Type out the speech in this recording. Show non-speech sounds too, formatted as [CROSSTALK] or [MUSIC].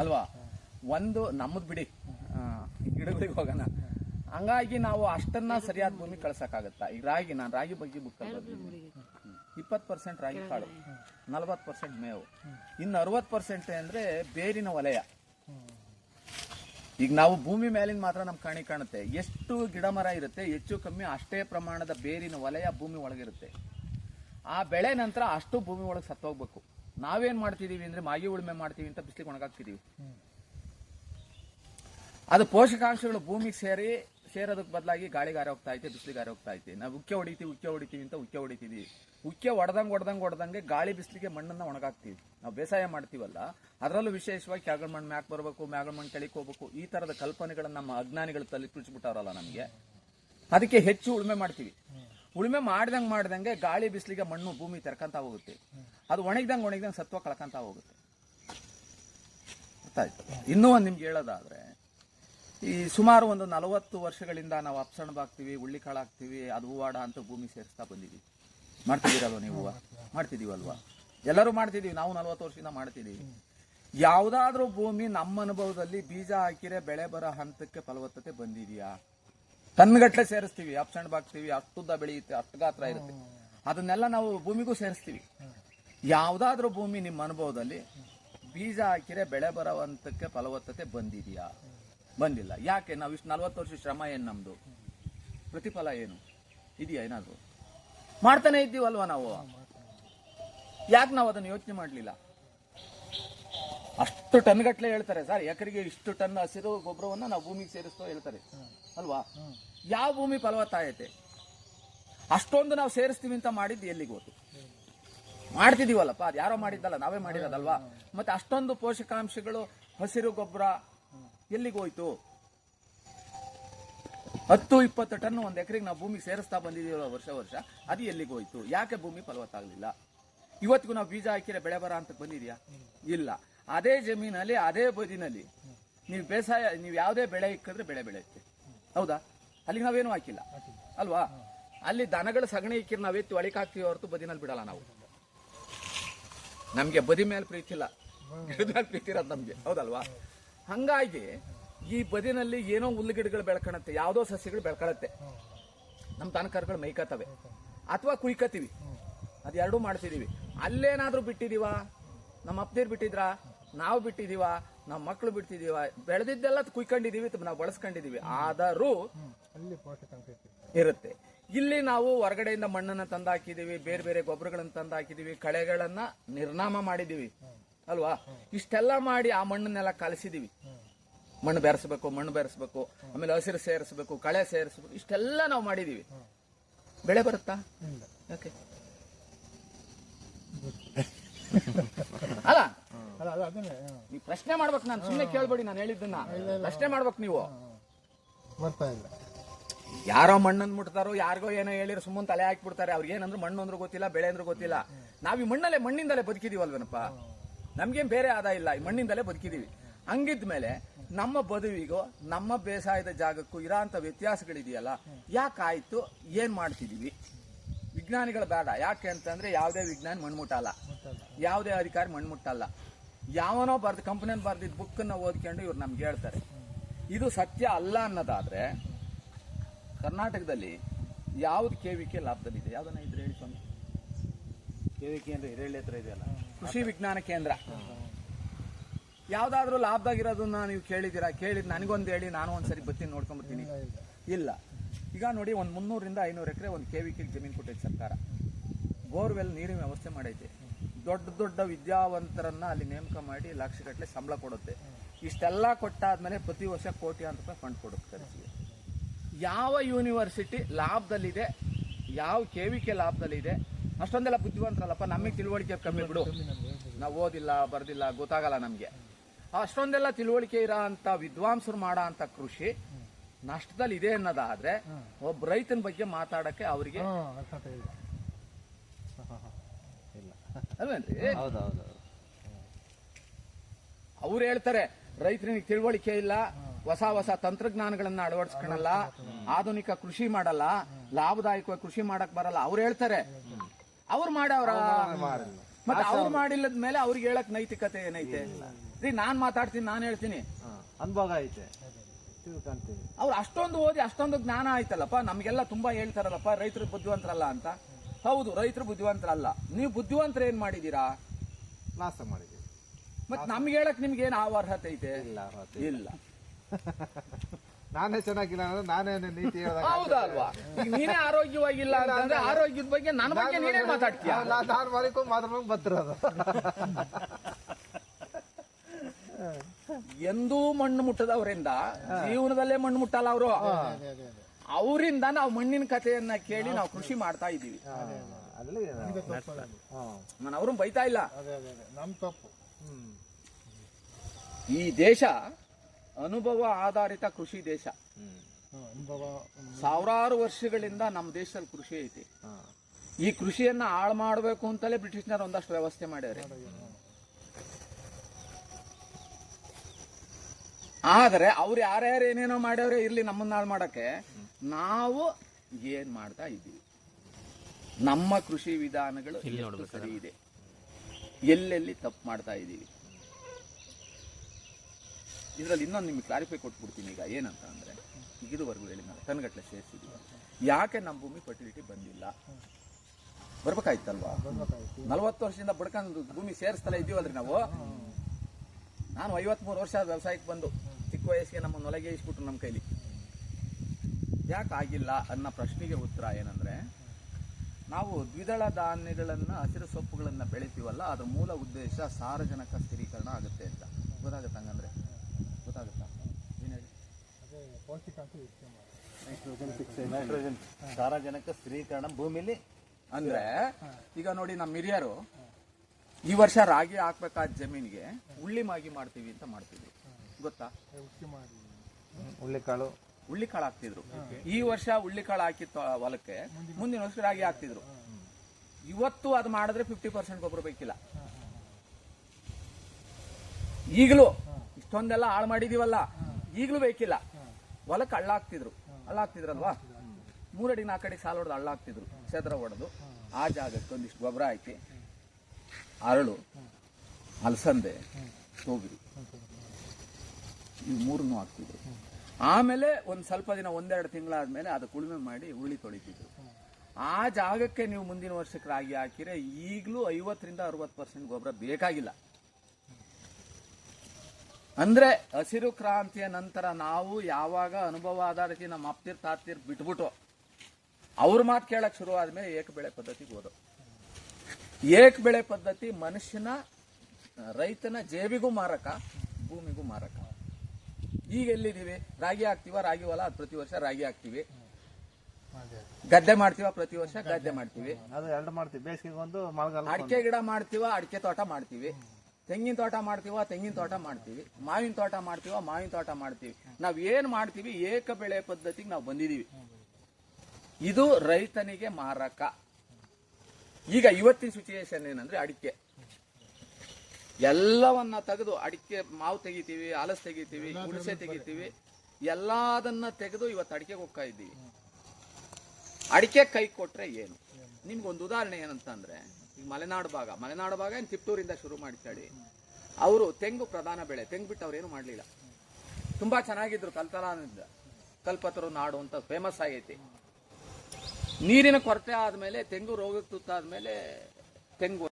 ಅಲ್ವಾ? ಒಂದು ನಮ್ಮದು ಬಿಡಿ. ಗಿಡಗಳಿಗೆ ಹೋಗೋಣ. ಹಂಗಾಗಿ ನಾವು ಅಷ್ಟನ್ನ ಸರಿಯಾದ ಭೂಮಿ ಕಳ್ಸಕ್ಕಾಗತ್ತಾ? ಈಗ ರಾಗಿ ನಾನು ರಾಗಿ ಬಗ್ಗೆ ಬುಕ್ ಇಪ್ಪತ್ತು ಪರ್ಸೆಂಟ್ ರಾಗಿ ಕಾಳು ನಲವತ್ತು ಪರ್ಸೆಂಟ್ ಮೇವು. ಇನ್ನು ಅರವತ್ತು ಪರ್ಸೆಂಟ್ ಅಂದ್ರೆ ಬೇರಿನ ವಲಯ ಈಗ ನಾವು ಭೂಮಿ ಮೇಲಿನ ಮಾತ್ರ ನಮ್ ಕಾಣಿ ಕಾಣುತ್ತೆ. ಎಷ್ಟು ಗಿಡ ಮರ ಇರುತ್ತೆ ಹೆಚ್ಚು ಕಮ್ಮಿ ಅಷ್ಟೇ ಪ್ರಮಾಣದ ಬೇರಿನ ವಲಯ ಭೂಮಿ ಒಳಗಿರುತ್ತೆ. ಆ ಬೆಳೆ ನಂತರ ಅಷ್ಟು ಭೂಮಿ ಒಳಗೆ ಸತ್ತೋಗ್ಬೇಕು. ನಾವೇನ್ ಮಾಡ್ತಿದೀವಿ ಅಂದ್ರೆ ಮಾಗಿ ಉಳುಮೆ ಮಾಡ್ತೀವಿ ಅಂತ ಬಿಸಿಲಿಗೆ ಒಣಗಾಕ್ತಿದೀವಿ. ಅದು ಪೋಷಕಾಂಶಗಳು ಭೂಮಿಗೆ ಸೇರಿ ಸೇರೋದಕ್ಕೆ ಬದಲಾಗಿ ಗಾಳಿಗಾರ ಹೋಗ್ತಾ ಐತೆ ಬಿಸಿಲಿಗಾರ ಹೋಗ್ತಾ ಐತೆ. ನಾವು ಉಕ್ಕೆ ಹೊಡಿತೀವಿ ಉಕ್ಕೆ ಹೊಡಿತೀವಿ ಅಂತ ಉಕ್ಕೆ ಹೊಡಿತೀವಿ. ಉಕ್ಕೆ ಹೊಡೆದಂಗೆ ಹೊಡೆದಂಗೆ ಹೊಡೆದಂಗೆ ಗಾಳಿ ಬಿಸಿಲಿಗೆ ಮಣ್ಣನ್ನ ಒಣಗಾಕ್ತೀವಿ. ನಾವು ಬೇಸಾಯ ಮಾಡ್ತೀವಲ್ಲ ಅದರಲ್ಲೂ ವಿಶೇಷವಾಗಿ ಕ್ಯಾಗಲ್ ಮಣ್ಣು ಮ್ಯಾಕ್ ಬರಬೇಕು ಮ್ಯಾಗಳ ಮಣ್ಣು ಕೆಳಕ್ಕೆ ಹೋಗ್ಬೇಕು ಈ ತರದ ಕಲ್ಪನೆಗಳನ್ನ ನಮ್ಮ ಅಜ್ಞಾನಿಗಳು ತಲೆ ತುಳಿಸ್ಬಿಟ್ಟವ್ರಲ್ಲ ನಮಗೆ. ಅದಕ್ಕೆ ಹೆಚ್ಚು ಉಳುಮೆ ಮಾಡ್ತೀವಿ. ಉಳುಮೆ ಮಾಡ್ದಂಗೆ ಮಾಡ್ದಂಗೆ ಗಾಳಿ ಬಿಸಿಲಿಗೆ ಮಣ್ಣು ಭೂಮಿ ತೆರ್ಕಂತ ಹೋಗುತ್ತೆ. ಅದು ಒಣಗ್ದಂಗೆ ಒಣಗ್ದಂಗೆ ಸತ್ವ ಕಳ್ಕಂತ ಹೋಗುತ್ತೆ. ಗೊತ್ತಾಯ್ತು ಇನ್ನೂ ಒಂದು ನಿಮ್ಗೆ ಹೇಳೋದಾದ್ರೆ, ಈ ಸುಮಾರು ಒಂದು ನಲವತ್ತು ವರ್ಷಗಳಿಂದ ನಾವು ಅಪ್ಸಣಬಾಗ್ತೀವಿ ಉಳ್ಳಿಕಾಳು ಹಾಕ್ತಿವಿ ಅದು ಹೂವಾಡ ಅಂತ ಭೂಮಿ ಸೇರಿಸ್ತಾ ಬಂದಿದ್ದೀವಿ ಮಾಡ್ತಿದ್ದೀರಲ್ವ ನೀವು ಮಾಡ್ತಿದೀವಲ್ವಾ ಎಲ್ಲರೂ ಮಾಡ್ತಿದ್ದೀವಿ, ನಾವು ನಲವತ್ತು ವರ್ಷದಿಂದ ಮಾಡ್ತಿದ್ದೀವಿ. ಯಾವುದಾದ್ರೂ ಭೂಮಿ ನಮ್ಮ ಅನುಭವದಲ್ಲಿ ಬೀಜ ಹಾಕಿರೆ ಬೆಳೆ ಬರೋ ಹಂತಕ್ಕೆ ಫಲವತ್ತತೆ ಬಂದಿದೆಯಾ? ತನ್ಗಟ್ಟಲೆ ಸೇರಿಸ್ತೀವಿ ಅಪ್ಸಣ್ ಬಾಗ್ತೀವಿ ಅಷ್ಟುದ್ದ ಬೆಳೆಯುತ್ತೆ, ಅಷ್ಟು ಗಾತ್ರ ಇರುತ್ತೆ. ಅದನ್ನೆಲ್ಲ ನಾವು ಭೂಮಿಗೂ ಸೇರಿಸ್ತೀವಿ. ಯಾವ್ದಾದ್ರೂ ಭೂಮಿ ನಿಮ್ಮ ಅನುಭವದಲ್ಲಿ ಬೀಜ ಹಾಕಿದ್ರೆ ಬೆಳೆ ಬರುವಂತಕ್ಕೆ ಫಲವತ್ತತೆ ಬಂದಿದೆಯಾ? ಬಂದಿಲ್ಲ. ಯಾಕೆ? ನಾವು ಇಷ್ಟು ನಲ್ವತ್ತು ವರ್ಷ ಶ್ರಮ ಏನು ನಮ್ಮದು ಪ್ರತಿಫಲ ಏನು? ಇದೆಯಾ ಏನಾದರೂ? ಮಾಡ್ತಾನೆ ಇದ್ದೀವಲ್ವಾ ನಾವು? ಯಾಕೆ ನಾವು ಅದನ್ನು ಯೋಚನೆ ಮಾಡಲಿಲ್ಲ? ಅಷ್ಟು ಟನ್ ಗಟ್ಲೆ ಹೇಳ್ತಾರೆ. ಸರ್, ಎಕರೆಗೆ ಇಷ್ಟು ಟನ್ ಹಸಿರು ಗೊಬ್ಬರವನ್ನ ನಾವು ಭೂಮಿಗೆ ಸೇರಿಸ್ತೋ ಹೇಳ್ತಾರೆ. ಅಲ್ವಾ? ಯಾವ ಭೂಮಿ ಫಲವತ್ತಾಯತೆ? ಅಷ್ಟೊಂದು ನಾವು ಸೇರಿಸ್ತೀವಿ ಅಂತ ಮಾಡಿದ್ದು ಎಲ್ಲಿಗೆ ಹೋತು? ಮಾಡ್ತಿದೀವಲ್ಲಪ್ಪ, ಅದು ಯಾರೋ ಮಾಡಿದ್ದಲ್ಲ, ನಾವೇ ಮಾಡಿರೋದಲ್ವಾ? ಮತ್ತೆ ಅಷ್ಟೊಂದು ಪೋಷಕಾಂಶಗಳು ಹಸಿರು ಗೊಬ್ಬರ ಎಲ್ಲಿಗೆ ಹೋಯ್ತು? ಹತ್ತು, ಇಪ್ಪತ್ತು ಟನ್ ಒಂದು ಎಕರೆಗೆ ನಾವು ಭೂಮಿ ಸೇರಿಸ್ತಾ ಬಂದಿದೀವಲ್ಲ ವರ್ಷ ವರ್ಷ, ಅದು ಎಲ್ಲಿಗೆ ಹೋಯ್ತು? ಯಾಕೆ ಭೂಮಿ ಫಲವತ್ತಾಗಲಿಲ್ಲ? ಇವತ್ತಿಗೂ ನಾವು ಬೀಜ ಹಾಕಿದ್ರೆ ಬೆಳೆ ಬರ ಅಂತ ಬಂದಿದ್ಯಾ? ಇಲ್ಲ. ಅದೇ ಜಮೀನಲ್ಲಿ, ಅದೇ ಬದಿನಲ್ಲಿ ನೀವು ಬೇಸಾಯ, ನೀವು ಯಾವುದೇ ಬೆಳೆ ಇಕ್ಕಿದ್ರೆ ಬೆಳೆ ಬೆಳೆಯುತ್ತೆ. ಹೌದಾ? ಅಲ್ಲಿಗೆ ನಾವೇನು ಹಾಕಿಲ್ಲ. ಅಲ್ವಾ? ಅಲ್ಲಿ ದನಗಳ ಸಗಣಿ ಇಕ್ಕಿರ್ ನಾವು ಎತ್ತಿ ಒಳಗೆ ಹಾಕ್ತೀವಿ ಹೊರತು ಬದಿನಲ್ಲಿ ಬಿಡಲ್ಲ ನಾವು. ನಮ್ಗೆ ಬದಿ ಮೇಲೆ ಪ್ರೀತಿ ಇಲ್ಲ. ಗಿಡದ ಮೇಲೆ ಪ್ರೀತಿ ಇರೋದು ನಮಗೆ. ಹೌದಲ್ವಾ? ಹಂಗಾಗಿ ಈ ಬದಿನಲ್ಲಿ ಏನೋ ಹುಲ್ಲುಗಿಡಗಳು ಬೆಳ್ಕೊಳತ್ತೆ ಯಾವುದೋ ಸಸ್ಯಗಳು ಬೆಳ್ಕೊಳತ್ತೆ ನಮ್ಮ ದನಕರುಗಳು ಮೈಕತ್ತವೆ ಅಥವಾ ಕುಯ್ಕತ್ತೀವಿ. ಅದು ಎರಡೂ ಮಾಡ್ತಿದೀವಿ. ಅಲ್ಲೇನಾದರೂ ಬಿಟ್ಟಿದೀವ? ನಮ್ಮ ಅಪ್ಪದಿರು ಬಿಟ್ಟಿದ್ರಾ? ನಾವು ಬಿಟ್ಟಿದೀವ? ನಮ್ಮ ಮಕ್ಕಳು ಬಿಡ್ತಿದೀವ? ಬೆಳೆದಿದ್ದೆಲ್ಲ ಕುಯ್ಕೊಂಡಿದೀವಿ ನಾವು ಬಳಸ್ಕೊಂಡಿದೀವಿ. ಆದರೂ ಇರುತ್ತೆ. ಇಲ್ಲಿ ನಾವು ಹೊರಗಡೆಯಿಂದ ಮಣ್ಣನ್ನು ತಂದು ಹಾಕಿದೀವಿ ಬೇರೆ ಬೇರೆ ಗೊಬ್ಬರಗಳನ್ನ ತಂದು ಹಾಕಿದೀವಿ ಕಳೆಗಳನ್ನ ನಿರ್ನಾಮ ಮಾಡಿದೀವಿ. ಅಲ್ವಾ? ಇಷ್ಟೆಲ್ಲ ಮಾಡಿ ಆ ಮಣ್ಣನ್ನೆಲ್ಲ ಕಲಸಿದೀವಿ. ಮಣ್ಣು ಬೆರೆಸಬೇಕು ಮಣ್ಣು ಬೆರೆಸಬೇಕು ಆಮೇಲೆ ಹಸಿರು ಸೇರಿಸಬೇಕು ಕಳೆ ಸೇರಿಸಬೇಕು ಇಷ್ಟೆಲ್ಲ ನಾವು ಮಾಡಿದೀವಿ. ಬೆಳೆ ಬರುತ್ತಾ? ಓಕೆ. ಅಲ್ಲ? ನೀವು ಪ್ರಶ್ನೆ ಮಾಡ್ಬೇಕು ನಾನು ಸುಮ್ಮನೆ ಕೇಳ್ಬೇಡಿ ನಾನು ಹೇಳಿದ್ದನ್ನ. ಪ್ರಶ್ನೆ ಮಾಡ್ಬೇಕು ನೀವು. ಬರ್ತಾ ಇಲ್ಲ. ಯಾರೋ ಮಣ್ಣನ್ನು ಮುಟ್ತಾರೋ, ಯಾರಿಗೋ ಏನೋ ಹೇಳಿರೋ ಸುಮ್ಮನೆ ತಲೆ ಹಾಕ್ಬಿಡ್ತಾರೆ. ಅವ್ರಿಗೆ ಏನಂದ್ರೆ ಮಣ್ಣು ಅಂದ್ರೆ ಗೊತ್ತಿಲ್ಲ, ಬೆಳೆ ಅಂದ್ರೆ ಗೊತ್ತಿಲ್ಲ. ನಾವು ಈ ಮಣ್ಣಲ್ಲೇ, ಮಣ್ಣಿಂದಲೇ ಬದುಕಿದೀವಲ್ವೇನಪ್ಪ? ನಮ್ಗೇನ್ ಬೇರೆ ಆದಾಯ ಇಲ್ಲ, ಈ ಮಣ್ಣಿಂದಲೇ ಬದುಕಿದೀವಿ. ಹಂಗಿದ್ಮೇಲೆ ನಮ್ಮ ಬದುವಿಗೂ, ನಮ್ಮ ಬೇಸಾಯದ ಜಾಗಕ್ಕೂ ಇರೋಂಥ ವ್ಯತ್ಯಾಸಗಳಿದೆಯಲ್ಲ, ಯಾಕಾಯ್ತು, ಏನ್ ಮಾಡ್ತಿದೀವಿ? ವಿಜ್ಞಾನಿಗಳು ಬೇಡ. ಯಾಕೆ ಅಂತಂದ್ರೆ ಯಾವುದೇ ವಿಜ್ಞಾನಿ ಮಣ್ಣು ಮುಟ್ಟಲ್ಲ ಯಾವುದೇ ಅಧಿಕಾರಿ ಮಣ್ಣು ಮುಟ್ಟಲ್ಲ ಯಾವನೋ ಬರ್ದು ಕಂಪನಿಯನ್ ಬರ್ದಿದ್ದ ಬುಕ್ಕನ್ನು ಓದ್ಕೊಂಡು ಇವ್ರು ನಮ್ಗೆ ಹೇಳ್ತಾರೆ. ಇದು ಸತ್ಯ ಅಲ್ಲ ಅನ್ನೋದಾದ್ರೆ ಕರ್ನಾಟಕದಲ್ಲಿ ಯಾವ್ದು ಕೆವಿಕೆ ಲಾಭದಲ್ಲಿದೆ? ಯಾವ್ದನ್ನ ಇದ್ರೆ ಹೇಳಿ ಸ್ವಾಮಿ? ಕೆವಿಕೆ ಅಂದ್ರೆ ಹಿರೇಳಿ ಹತ್ರ ಇದೆಯಲ್ಲ? ಕೃಷಿ ವಿಜ್ಞಾನ ಕೇಂದ್ರ. ಯಾವ್ದಾದ್ರು ಲಾಭದಾಗಿರೋದನ್ನ ನೀವು ಕೇಳಿದ್ದೀರಾ? ಕೇಳಿದ್ ನನಗೊಂದು ಹೇಳಿ, ನಾನು ಒಂದ್ಸರಿ ಬತ್ತಿ ನೋಡ್ಕೊಂಬರ್ತೀನಿ ಇಲ್ಲ. ಈಗ ನೋಡಿ, ಒಂದು ಮುನ್ನೂರಿಂದ ಐನೂರು ಎಕರೆ ಒಂದು ಕೆವಿಕೆ ಜಮೀನು ಕೊಟ್ಟೈತೆ ಸರ್ಕಾರ. ಬೋರ್ವೆಲ್ ನೀರಿನ ವ್ಯವಸ್ಥೆ ಮಾಡೈತೆ. ದೊಡ್ಡ ದೊಡ್ಡ ವಿದ್ಯಾವಂತರನ್ನ ಅಲ್ಲಿ ನೇಮಕ ಮಾಡಿ ಲಕ್ಷಗಟ್ಟಲೆ ಸಂಬಳ ಕೊಡುತ್ತೆ. ಇಷ್ಟೆಲ್ಲ ಕೊಟ್ಟಾದ್ಮೇಲೆ ಪ್ರತಿ ವರ್ಷ ಕೋಟಿ ಅಂತ ಫಂಡ್ ಕೊಡುತ್ತೆ ಯಾವ ಯೂನಿವರ್ಸಿಟಿ ಲಾಭದಲ್ಲಿದೆ ಯಾವ ಕೆ ವಿ ಕೆ ಲಾಭದಲ್ಲಿದೆ ಅಷ್ಟೊಂದೆಲ್ಲ ಬುದ್ಧಿವಂತರಲ್ಲಪ್ಪ ನಮಗೆ ತಿಳುವಳಿಕೆ ಕಮ್ಮಿ ಬಿಡು. ನಾವು ಓದಿಲ್ಲ ಬರ್ದಿಲ್ಲ ಗೊತ್ತಾಗಲ್ಲ ನಮಗೆ. ಅಷ್ಟೊಂದೆಲ್ಲ ತಿಳುವಳಿಕೆ ಇರೋ ಅಂತ ವಿದ್ವಾಂಸರು ಮಾಡೋ ಅಂತ ಕೃಷಿ ನಷ್ಟದಲ್ಲಿ ಇದೆ ಅನ್ನೋದಾದ್ರೆ ಒಬ್ಬ ರೈತನ ಬಗ್ಗೆ ಮಾತಾಡಕ್ಕೆ ಅವರಿಗೆ. [LAUGHS] ಅಲ್ವೇನ್ರಿ? ಅವ್ರು ಹೇಳ್ತಾರೆ ರೈತರಿಗೆ ತಿಳುವಳಿಕೆ ಇಲ್ಲ ಹೊಸ ಹೊಸ ತಂತ್ರಜ್ಞಾನಗಳನ್ನ ಅಳವಡಿಸ್ಕೊಳಲ್ಲ ಆಧುನಿಕ ಕೃಷಿ ಮಾಡಲ್ಲ ಲಾಭದಾಯಕವಾಗಿ ಕೃಷಿ ಮಾಡಕ್ ಬರಲ್ಲ. ಅವ್ರು ಹೇಳ್ತಾರೆ. ಅವ್ರು ಮಾಡವ್ರ. ಮತ್ತೆ ಅವ್ರು ಮಾಡಿಲ್ಲದ ಮೇಲೆ ಅವ್ರಿಗೆ ಹೇಳಕ್ ನೈತಿಕತೆ ಏನೈತೆ? ರೀ ನಾನ್ ಮಾತಾಡ್ತೀನಿ ನಾನು ಹೇಳ್ತೀನಿ. ಅನುಭವ ಐತೆ. ಅವ್ರು ಅಷ್ಟೊಂದು ಓದಿ ಅಷ್ಟೊಂದು ಜ್ಞಾನ ಆಯ್ತಲ್ಲಪ್ಪ? ನಮ್ಗೆಲ್ಲ ತುಂಬಾ ಹೇಳ್ತಾರಲ್ಲಪ್ಪ ರೈತರು ಬುದ್ಧಿವಂತರಲ್ಲ ಅಂತ. ಹೌದು ರೈತರು ಬುದ್ಧಿವಂತರಲ್ಲ. ನೀವು ಬುದ್ಧಿವಂತರ ಏನ್ ಮಾಡಿದೀರಾ ನಾಶ ಮಾಡಿದೀವಿ ಮತ್ ನಮ್ಗೆ ಹೇಳಕ್ ನಿಮ್ಗೆ ಏನ್ ಆ ಅರ್ಹತೆ ಐತೆ ಇಲ್ಲ. ಇಲ್ಲ. [LAUGHS] ನಾನೇ ಚೆನ್ನಾಗಿಲ್ಲ ಅಂದ್ರೆ ನಾನೇ ನೀತಿ ಹೇಳಿದಾಗ ಹೌದಾ ಅಲ್ವಾ ಈಗ ನೀನೇ ಆರೋಗ್ಯವಾಗಿಲ್ಲ ಅಂತಂದ್ರೆ ಆರೋಗ್ಯದ ಬಗ್ಗೆ ನನ್ನ ಬಗ್ಗೆ ನೀನೇ ಮಾತಾಡ್ತೀಯ? ನಾನು ಮರಿಕೊಂಡು ಮಾತಾಡೋಕೆ ಬರ್ತಿರೋದು. [LAUGHS] ಎಂದೂ ಮಣ್ಣು ಮುಟ್ಟದವರಿಂದ ಜೀವನದಲ್ಲೇ ಮಣ್ಣು ಮುಟ್ಟಲ್ಲ ಅವರು. ಅವರಿಂದ ನಾವು ಮಣ್ಣಿನ ಕಥೆಯನ್ನ ಕೇಳಿ ನಾವು ಕೃಷಿ ಮಾಡ್ತಾ ಹಾ ನಾನು ಅವ್ರನ್ನ ಬೈತಾ ಇಲ್ಲ. ನಮ್ ತಪ್ಪು. ಈ ದೇಶ ಅನುಭವ ಆಧಾರಿತ ಕೃಷಿ ದೇಶ. ಸಾವಿರಾರು ವರ್ಷಗಳಿಂದ ನಮ್ಮ ದೇಶದಲ್ಲಿ ಕೃಷಿ ಐತಿ. ಈ ಕೃಷಿಯನ್ನ ಹಾಳು ಮಾಡಬೇಕು ಅಂತಲೇ ಬ್ರಿಟಿಷ್ನರು ಒಂದಷ್ಟು ವ್ಯವಸ್ಥೆ ಮಾಡ್ಯಾರ. ಆದರೆ ಅವ್ರು ಯಾರ್ಯಾರು ಏನೇನೋ ಮಾಡ್ಯವ್ರೆ ಇರ್ಲಿ ನಮ್ಮನ್ನ ಹಾಳು ಮಾಡಕ್ಕೆ ನಾವು ಏನ್ ಮಾಡ್ತಾ ಇದ್ದೀವಿ. ನಮ್ಮ ಕೃಷಿ ವಿಧಾನಗಳು ಸರಿ ಇದೆ. ಎಲ್ಲೆಲ್ಲಿ ತಪ್ಪು ಮಾಡ್ತಾ ಇದ್ದೀವಿ. ಇದರಲ್ಲಿ ಇನ್ನೊಂದು ನಿಮ್ಗೆ ಕ್ಲಾರಿಫೈ ಕೊಟ್ಬಿಡ್ತೀನಿ ಈಗ ಏನಂತ ಅಂದರೆ ಇದುವರೆಗೂ ಹೇಳಿ ನಾನು ಟನ್ಗಟ್ಟಲೆ ಸೇರಿಸಿದ್ದೀವಿ ಯಾಕೆ ನಮ್ಮ ಭೂಮಿ ಫರ್ಟಿಲಿಟಿ ಬಂದಿಲ್ಲ? ಬರ್ಬೇಕಾಯ್ತಲ್ವಾ? ನಲವತ್ತು ವರ್ಷದಿಂದ ಬಡ್ಕೊಂಡು ಭೂಮಿ ಸೇರಿಸ್ತಲೇ ಇದೀವಲ್ರಿ ನಾವು? ನಾನು ಐವತ್ಮೂರು ವರ್ಷ ವ್ಯವಸಾಯಕ್ಕೆ ಬಂದು, ಚಿಕ್ಕ ವಯಸ್ಸಿಗೆ ನಮ್ಮ ಒಳಗೆ ಇಸ್ಬಿಟ್ರು ನಮ್ಮ ಕೈಲಿ. ಯಾಕೆ ಆಗಿಲ್ಲ ಅನ್ನೋ ಪ್ರಶ್ನೆಗೆ ಉತ್ತರ ಏನಂದ್ರೆ, ನಾವು ದ್ವಿದಳ ಧಾನ್ಯಗಳನ್ನು, ಹಸಿರು ಸೊಪ್ಪುಗಳನ್ನು ಬೆಳಿತೀವಲ್ಲ, ಅದ್ರ ಮೂಲ ಉದ್ದೇಶ ಸಾರಜನಕ ಸ್ಥಿರೀಕರಣ ಆಗುತ್ತೆ ಅಂತ. ಗೊತ್ತಾಗುತ್ತೆ ಹಂಗಂದ್ರೆ ಗೊತ್ತಾಗುತ್ತಾ ಏನ್ ಹೇಳಿ ಅದೇ ಪೌಷ್ಟಿಕಾಂಶ ಹೆಚ್ಚು ಮಾಡಿ. ನೈಟ್ರೋಜನ್ ಸಾರಜನಕ ಸ್ಥಿರೀಕರಣ ಭೂಮಿಲಿ. ಅಂದ್ರೆ ಈಗ ನೋಡಿ ನಮ್ಮ ಹಿರಿಯರು ಈ ವರ್ಷ ರಾಗಿ ಹಾಕ್ಬೇಕಾದ ಜಮೀನಿಗೆ ಉಳ್ಳಿ ಮಾಗಿ ಮಾಡ್ತೀವಿ ಅಂತ ಮಾಡ್ತೀವಿ ಗೊತ್ತಾ? ಹುಳ್ಳಿ ಮಾಡಿ ಹುಳ್ಳಿಕಾಳು ಕಾಳು ಹಾಕ್ತಿದ್ರು ಈ ವರ್ಷ ಹುಳ್ಳಿ ಕಾಳು ಹಾಕಿತ್ತು ಹೊಲಕ್ಕೆ. ಮುಂದಿನ ವರ್ಷ ರಾಗಿ ಹಾಕ್ತಿದ್ರು. ಇವತ್ತು ಅದು ಮಾಡಿದ್ರೆ ಫಿಫ್ಟಿ ಪರ್ಸೆಂಟ್ ಗೊಬ್ಬರ ಬೇಕಿಲ್ಲ. ಈಗಲೂ ಇಷ್ಟೊಂದೆಲ್ಲ ಹಾಳು ಮಾಡಿದೀವಲ್ಲ. ಈಗಲೂ ಬೇಕಿಲ್ಲ. ಹೊಲಕ್ಕೆ ಹಳ್ಳ ಹಾಕ್ತಿದ್ರು ಹಳ್ಳ ಮೂರಡಿ ನಾಲ್ಕಡಿ ಸಾಲ ಹೊಡೆದು ಹಳ್ಳ ಹಾಕ್ತಿದ್ರು ಹೊಡೆದು. ಆ ಜಾಗಕ್ಕೆ ಒಂದಿಷ್ಟು ಗೊಬ್ಬರ ಹಾಕಿ, ಅರಳು, ಅಲಸಂದೆ ತೊಗರಿ ಇವು ಮೂರನ್ನು ಹಾಕ್ತಿದ್ರು. ಆಮೇಲೆ ಒಂದು ಸ್ವಲ್ಪ ದಿನ, ಒಂದೆರಡು ತಿಂಗಳಾದ್ಮೇಲೆ ಅದು ಉಳುಮೆ ಮಾಡಿ ಉಳಿ ತೊಳಿತಿದ್ರು. ಆ ಜಾಗಕ್ಕೆ ನೀವು ಮುಂದಿನ ವರ್ಷಕ್ಕೆ ರಾಗಿ ಹಾಕಿದ್ರೆ ಈಗಲೂ ಐವತ್ತರಿಂದ ಅರವತ್ತು ಪರ್ಸೆಂಟ್ ಗೊಬ್ಬರ ಬೇಕಾಗಿಲ್ಲ. ಅಂದ್ರೆ ಹಸಿರು ಕ್ರಾಂತಿಯ ನಂತರ ನಾವು ಯಾವಾಗ ಅನುಭವ ಆಧಾರಿತ ನಮ್ಮ ಅಪ್ತಿರ್ ತಾತಿರ್ ಬಿಟ್ಬಿಟ್ಟು ಅವ್ರ ಮಾತು ಕೇಳಕ್ ಶುರು ಆದ್ಮೇಲೆ ಏಕ ಬೆಳೆ ಪದ್ಧತಿಗೆ ಹೋದ. ಏಕ ಬೆಳೆ ಪದ್ಧತಿ ಮನುಷ್ಯನ ರೈತನ ಜೇಬಿಗೂ ಮಾರಕ ಭೂಮಿಗೂ ಮಾರಕ. ಈಗ ಎಲ್ಲಿದ್ದೀವಿ? ರಾಗಿ ಹಾಕ್ತೀವ ರಾಗಿ ಹೊಲ ಅದು ಪ್ರತಿ ವರ್ಷ ರಾಗಿ ಹಾಕ್ತೀವಿ. ಗದ್ದೆ ಮಾಡ್ತೀವ ಪ್ರತಿ ವರ್ಷ ಗದ್ದೆ ಮಾಡ್ತೀವಿ. ಅಡಿಕೆ ಗಿಡ ಮಾಡ್ತೀವ ಅಡಿಕೆ ತೋಟ ಮಾಡ್ತೀವಿ. ತೆಂಗಿನ ತೋಟ ಮಾಡ್ತೀವ ತೆಂಗಿನ ತೋಟ ಮಾಡ್ತೀವಿ. ಮಾವಿನ ತೋಟ ಮಾಡ್ತೀವ ಮಾವಿನ ತೋಟ ಮಾಡ್ತೀವಿ. ನಾವ್ ಏನ್ ಮಾಡ್ತೀವಿ ಏಕ ಬೆಳೆ ಪದ್ಧತಿಗೆ ನಾವು ಬಂದಿದೀವಿ. ಇದು ರೈತನಿಗೆ ಮಾರಕ. ಈಗ ಇವತ್ತಿನ ಸಿಚುಯೇಷನ್ ಏನಂದ್ರೆ ಅಡಿಕೆ. ಎಲ್ಲವನ್ನ ತೆಗೆದು ಅಡಿಕೆ ಮಾವು ತೆಗಿತೀವಿ ಹಲಸು ತೆಗಿತೀವಿ ಹುಣಸೆ ತೆಗಿತೀವಿ. ಎಲ್ಲದನ್ನ ತೆಗೆದು ಇವತ್ತು ಅಡಿಕೆಗೆ ಹೋಗ್ತಾ ಇದ್ದೀವಿ. ಅಡಿಕೆ ಕೈ ಕೊಟ್ರೆ ಏನು? ನಿಮ್ಗೊಂದು ಉದಾಹರಣೆ ಏನಂತಂದ್ರೆ ಮಲೆನಾಡು ಭಾಗ. ಮಲೆನಾಡು ಭಾಗ ಏನು ತಿಪ್ಟೂರಿಂದ ಶುರು ಮಾಡಿದ್ದಾಳಿ ಅವರು ತೆಂಗು ಪ್ರಧಾನ ಬೆಳೆ. ತೆಂಗು ಬಿಟ್ಟು ಅವ್ರೇನು ಮಾಡಲಿಲ್ಲ. ತುಂಬಾ ಚೆನ್ನಾಗಿದ್ರು ಕಲ್ತಲಾನಿಂದ ಕಲ್ಪತರು ನಾಡು ಅಂತ ಫೇಮಸ್ ಆಗೈತಿ. ನೀರಿನ ಕೊರತೆ ಆದ್ಮೇಲೆ ತೆಂಗು ರೋಗಕ್ಕೆ ತುತ್ತಾದ್ಮೇಲೆ ತೆಂಗು